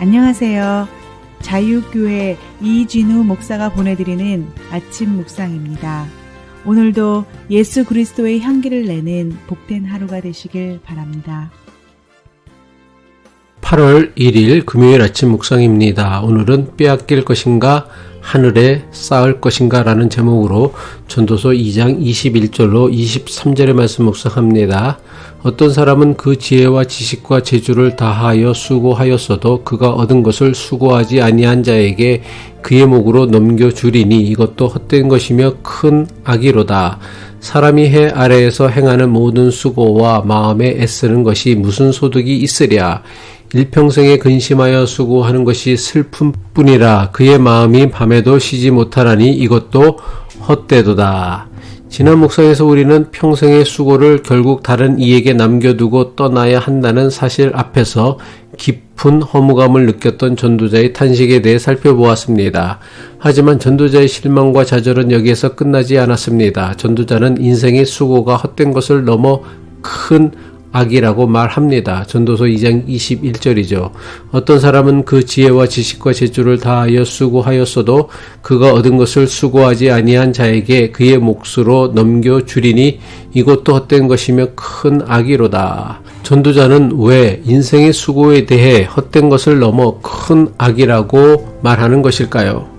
안녕하세요. 자유교회 이진우 목사가 보내드리는 아침 묵상입니다. 오늘도 예수 그리스도의 향기를 내는 복된 하루가 되시길 바랍니다. 8월 1일 금요일 아침 묵상입니다. 오늘은 빼앗길 것인가 하늘에 쌓을 것인가 라는 제목으로 전도서 2장 21절로 23절의 말씀 묵상합니다. 어떤 사람은 그 지혜와 지식과 재주를 다하여 수고하였어도 그가 얻은 것을 수고하지 아니한 자에게 그의 목으로 넘겨주리니 이것도 헛된 것이며 큰 악이로다. 사람이 해 아래에서 행하는 모든 수고와 마음에 애쓰는 것이 무슨 소득이 있으랴. 일평생에 근심하여 수고하는 것이 슬픔 뿐이라 그의 마음이 밤에도 쉬지 못하나니 이것도 헛되도다. 지난 목상에서 우리는 평생의 수고를 결국 다른 이에게 남겨두고 떠나야 한다는 사실 앞에서 깊은 허무감을 느꼈던 전도자의 탄식에 대해 살펴보았습니다. 하지만 전도자의 실망과 좌절은 여기에서 끝나지 않았습니다. 전도자는 인생의 수고가 헛된 것을 넘어 큰 악이라고 말합니다. 전도서 2장 21절이죠. 어떤 사람은 그 지혜와 지식과 재주를 다하여 수고하였어도 그가 얻은 것을 수고하지 아니한 자에게 그의 몫으로 넘겨 주리니 이것도 헛된 것이며 큰 악이로다. 전도자는 왜 인생의 수고에 대해 헛된 것을 넘어 큰 악이라고 말하는 것일까요?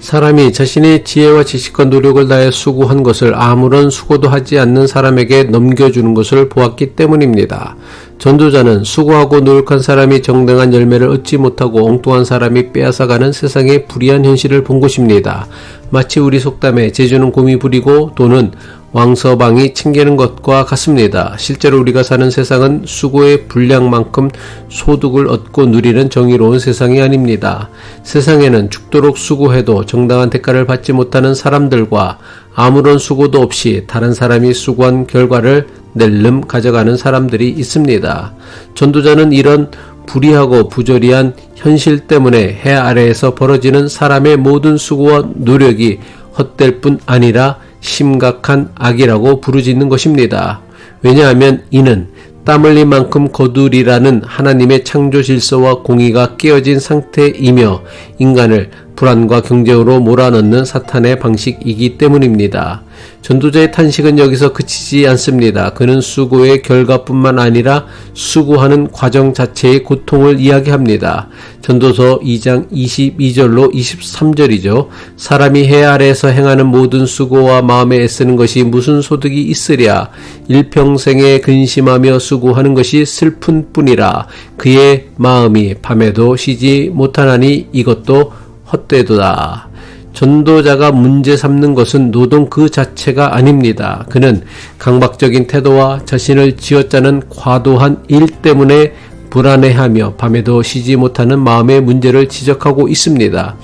사람이 자신의 지혜와 지식과 노력을 다해 수고한 것을 아무런 수고도 하지 않는 사람에게 넘겨주는 것을 보았기 때문입니다. 전도자는 수고하고 노력한 사람이 정당한 열매를 얻지 못하고 엉뚱한 사람이 빼앗아가는 세상의 불의한 현실을 본 것입니다. 마치 우리 속담에 재주는 곰이 부리고 돈은 왕서방이 챙기는 것과 같습니다. 실제로 우리가 사는 세상은 수고의 분량만큼 소득을 얻고 누리는 정의로운 세상이 아닙니다. 세상에는 죽도록 수고해도 정당한 대가를 받지 못하는 사람들과 아무런 수고도 없이 다른 사람이 수고한 결과를 낼름 가져가는 사람들이 있습니다. 전도자는 이런 불의하고 부조리한 현실 때문에 해 아래에서 벌어지는 사람의 모든 수고와 노력이 헛될 뿐 아니라 심각한 악이라고 부르짖는 것입니다. 왜냐하면 이는 땀 흘린 만큼 거두리라는 하나님의 창조 질서와 공의가 깨어진 상태이며 인간을 불안과 경쟁으로 몰아넣는 사탄의 방식이기 때문입니다. 전도자의 탄식은 여기서 그치지 않습니다. 그는 수고의 결과뿐만 아니라 수고하는 과정 자체의 고통을 이야기합니다. 전도서 2장 22절로 23절이죠. 사람이 해 아래에서 행하는 모든 수고와 마음에 애쓰는 것이 무슨 소득이 있으랴. 일평생에 근심하며 수고하는 것이 슬픈 뿐이라. 그의 마음이 밤에도 쉬지 못하나니 이것도 헛되도다. 전도자가 문제 삼는 것은 노동 그 자체가 아닙니다. 그는 강박적인 태도와 자신을 쥐어짜는 과도한 일 때문에 불안해하며 밤에도 쉬지 못하는 마음의 문제를 지적하고 있습니다.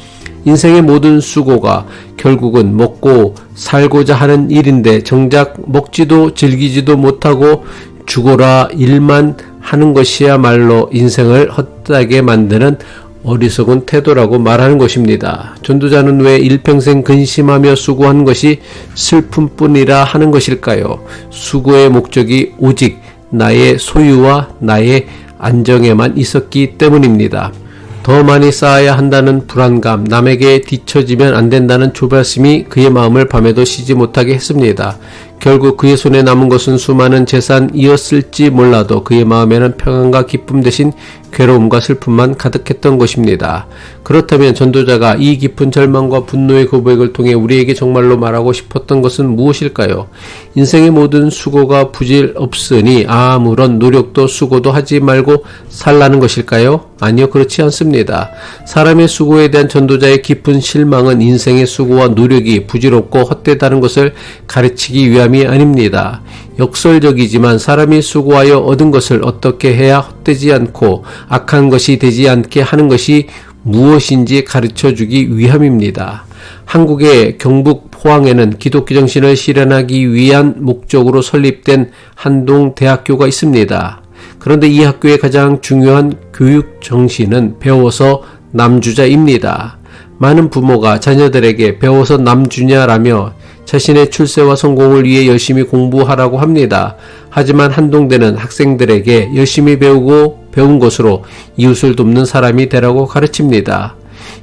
인생의 모든 수고가 결국은 먹고 살고자 하는 일인데 정작 먹지도 즐기지도 못하고 죽어라 일만 하는 것이야말로 인생을 헛되게 만드는 어리석은 태도라고 말하는 것입니다. 전도자는 왜 일평생 근심하며 수고한 것이 슬픔뿐이라 하는 것일까요? 수고의 목적이 오직 나의 소유와 나의 안정에만 있었기 때문입니다. 더 많이 쌓아야 한다는 불안감, 남에게 뒤처지면 안 된다는 조바심이 그의 마음을 밤에도 쉬지 못하게 했습니다. 결국 그의 손에 남은 것은 수많은 재산이었을지 몰라도 그의 마음에는 평안과 기쁨 대신 괴로움과 슬픔만 가득했던 것입니다. 그렇다면 전도자가 이 깊은 절망과 분노의 고백을 통해 우리에게 정말로 말하고 싶었던 것은 무엇일까요? 인생의 모든 수고가 부질 없으니 아무런 노력도 수고도 하지 말고 살라는 것일까요? 아니요, 그렇지 않습니다. 사람의 수고에 대한 전도자의 깊은 실망은 인생의 수고와 노력이 부질없고 헛되다는 것을 가르치기 위함이 아닙니다. 역설적이지만 사람이 수고하여 얻은 것을 어떻게 해야 헛되지 않고 악한 것이 되지 않게 하는 것이 무엇인지 가르쳐 주기 위함입니다. 한국의 경북 포항에는 기독교 정신을 실현하기 위한 목적으로 설립된 한동 대학교가 있습니다. 그런데 이 학교의 가장 중요한 교육 정신은 배워서 남주자입니다. 많은 부모가 자녀들에게 배워서 남주냐라며 자신의 출세와 성공을 위해 열심히 공부하라고 합니다. 하지만 한동대는 학생들에게 열심히 배우고 배운 것으로 이웃을 돕는 사람이 되라고 가르칩니다.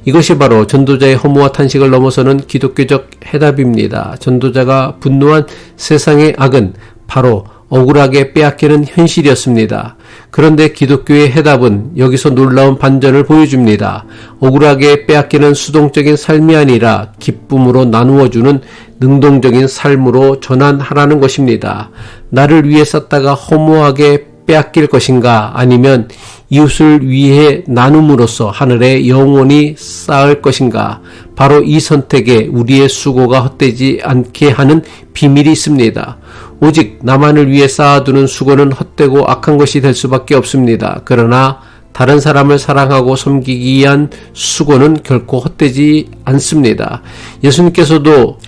이것이 바로 전도자의 허무와 탄식을 넘어서는 기독교적 해답입니다. 전도자가 분노한 세상의 악은 바로 억울하게 빼앗기는 현실이었습니다. 그런데 기독교의 해답은 여기서 놀라운 반전을 보여줍니다. 억울하게 빼앗기는 수동적인 삶이 아니라 기쁨으로 나누어주는 능동적인 삶으로 전환하라는 것입니다. 나를 위해 썼다가 허무하게 빼앗길 것인가 아니면 이웃을 위해 나눔으로써 하늘에 영원히 쌓을 것인가 바로 이 선택에 우리의 수고가 헛되지 않게 하는 비밀이 있습니다. 오직 나만을 위해 쌓아두는 수고는 헛되고 악한 것이 될 수밖에 없습니다. 그러나 다른 사람을 사랑하고 섬기기 위한 수고는 결코 헛되지 않습니다. 예수님께서도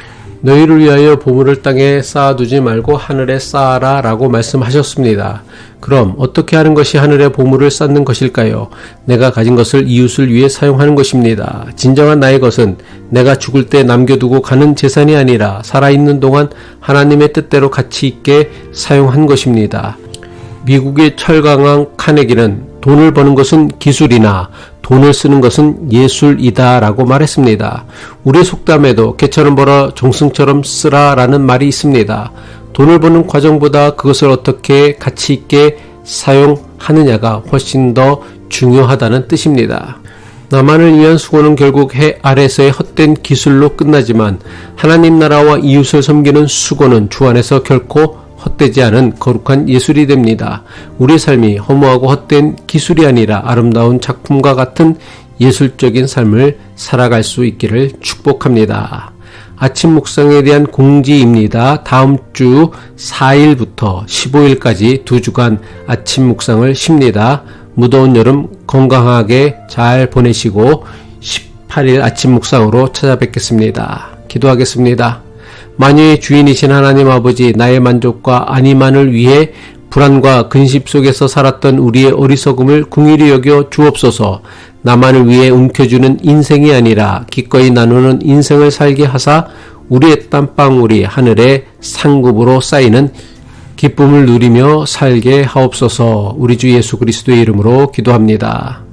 너희를 위하여 보물을 땅에 쌓아두지 말고 하늘에 쌓아라 라고 말씀하셨습니다. 그럼 어떻게 하는 것이 하늘에 보물을 쌓는 것일까요? 내가 가진 것을 이웃을 위해 사용하는 것입니다. 진정한 나의 것은 내가 죽을 때 남겨두고 가는 재산이 아니라 살아있는 동안 하나님의 뜻대로 가치 있게 사용한 것입니다. 미국의 철강왕 카네기는 돈을 버는 것은 기술이나 돈을 쓰는 것은 예술이다 라고 말했습니다. 우리 속담에도 개처럼 벌어 정승처럼 쓰라 라는 말이 있습니다. 돈을 버는 과정보다 그것을 어떻게 가치 있게 사용하느냐가 훨씬 더 중요하다는 뜻입니다. 나만을 위한 수고는 결국 해 아래서의 헛된 기술로 끝나지만 하나님 나라와 이웃을 섬기는 수고는 주 안에서 결코 헛되지 않은 거룩한 예술이 됩니다. 우리 삶이 허무하고 헛된 기술이 아니라 아름다운 작품과 같은 예술적인 삶을 살아갈 수 있기를 축복합니다. 아침 묵상에 대한 공지입니다. 다음 주 4일부터 15일까지 두 주간 아침 묵상을 쉽니다. 무더운 여름 건강하게 잘 보내시고 18일 아침 묵상으로 찾아뵙겠습니다. 기도하겠습니다. 만유의 주인이신 하나님 아버지 나의 만족과 안위만을 위해 불안과 근심 속에서 살았던 우리의 어리석음을 궁일이 여겨 주옵소서 나만을 위해 움켜주는 인생이 아니라 기꺼이 나누는 인생을 살게 하사 우리의 땀방울이 하늘의 상급으로 쌓이는 기쁨을 누리며 살게 하옵소서 우리 주 예수 그리스도의 이름으로 기도합니다.